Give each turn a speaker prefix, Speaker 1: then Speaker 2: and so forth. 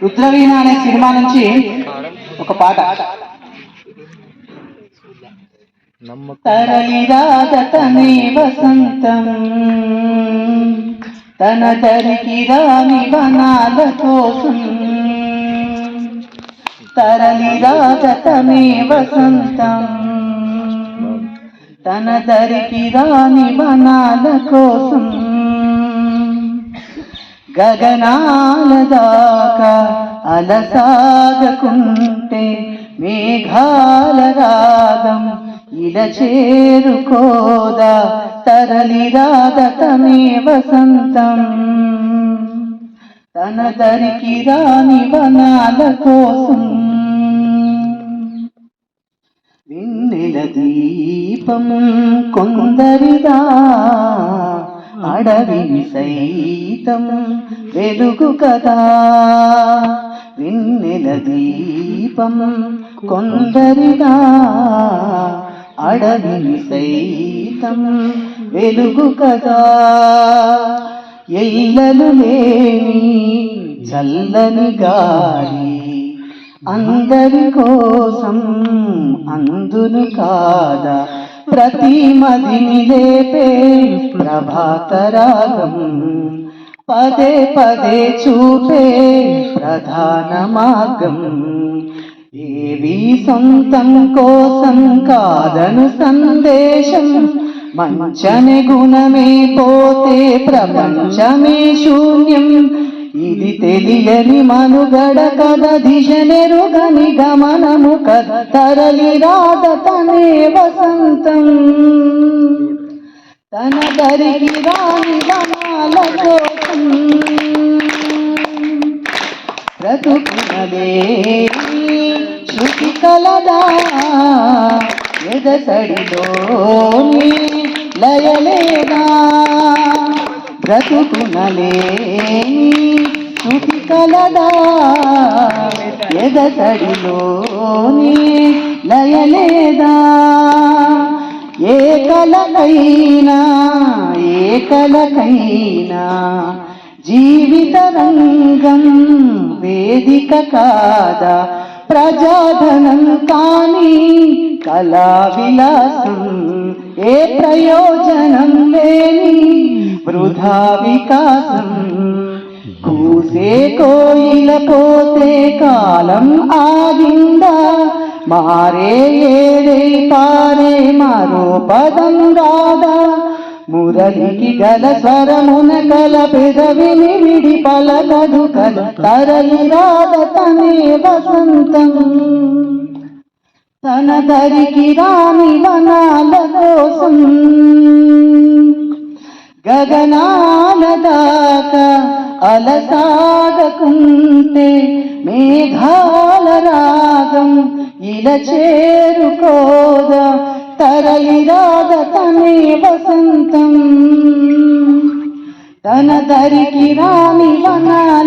Speaker 1: రుద్రవీణ అనే సినిమా నుంచి ఒక పాట. తరలిరాదతనే వసంతం తన దరికి రాని వనాల కోసం తరలిరాదతమే వసంతం తన దరికి రాని వనాల కోసం గగనాల దాకా అలసాగకుంటే మేఘాల రాగం ఇలా చేరుకోదా తరలిరాగతమే వసంతం. తన దరికి రాని వనాల కోసం విన్నెల దీపం కొందరిదా అడవి సైతం వెలుగు కదా. విన్నెల దీపం కొందరిదా అడవిని సైతం వెలుగు కదా. ఎల్లలు లేని చల్లని గాలి అందరి కోసం అందును కాదా. ప్రతి మదిని లేపే ప్రభాత రాగం పదే పదే చూపే ప్రధాన మార్గం ఏవి సొంతం కోసం కాదను సందేశం. మంచని గుణమే పోతే ప్రపంచమే శూన్యం. ఇది తెలియని మనుగడ కథ. దిశనెరుగని గమనము కద తరలి రాద తనే వసంతం. తన తరిగి రాని గమాల కోసం బ్రతుకునలే శృతి కలదా ఎదసడిలోని లయలేదా? బ్రతుకునలే స్థుతి కలదా ఎదసడిలోని లయలేదా ఏ కలకైనా ఏ కలకైనా జీవిత రంగం వేదిక కాదా? ప్రజాధనం కానీ కళా విలాసం ఏ ప్రయోజనం లేని వృధా వికాసం కూసే కోయిల పోతే కాలం ఆగిందా? మారే ఏరే పారే మరో పదం రాదా? మురళికి గల స్వరమున కల పెదవిని విడి పలకదు కల తరలి రాద తనే వసంతం. తన దరికి రాని వనాల కోసం గగనాల దాకా అలసాగకుంటే మేఘాల రాగం ఇలా చేరుకోదా తరలిరాద తనే వసంతం. తన దరికి రాని వనా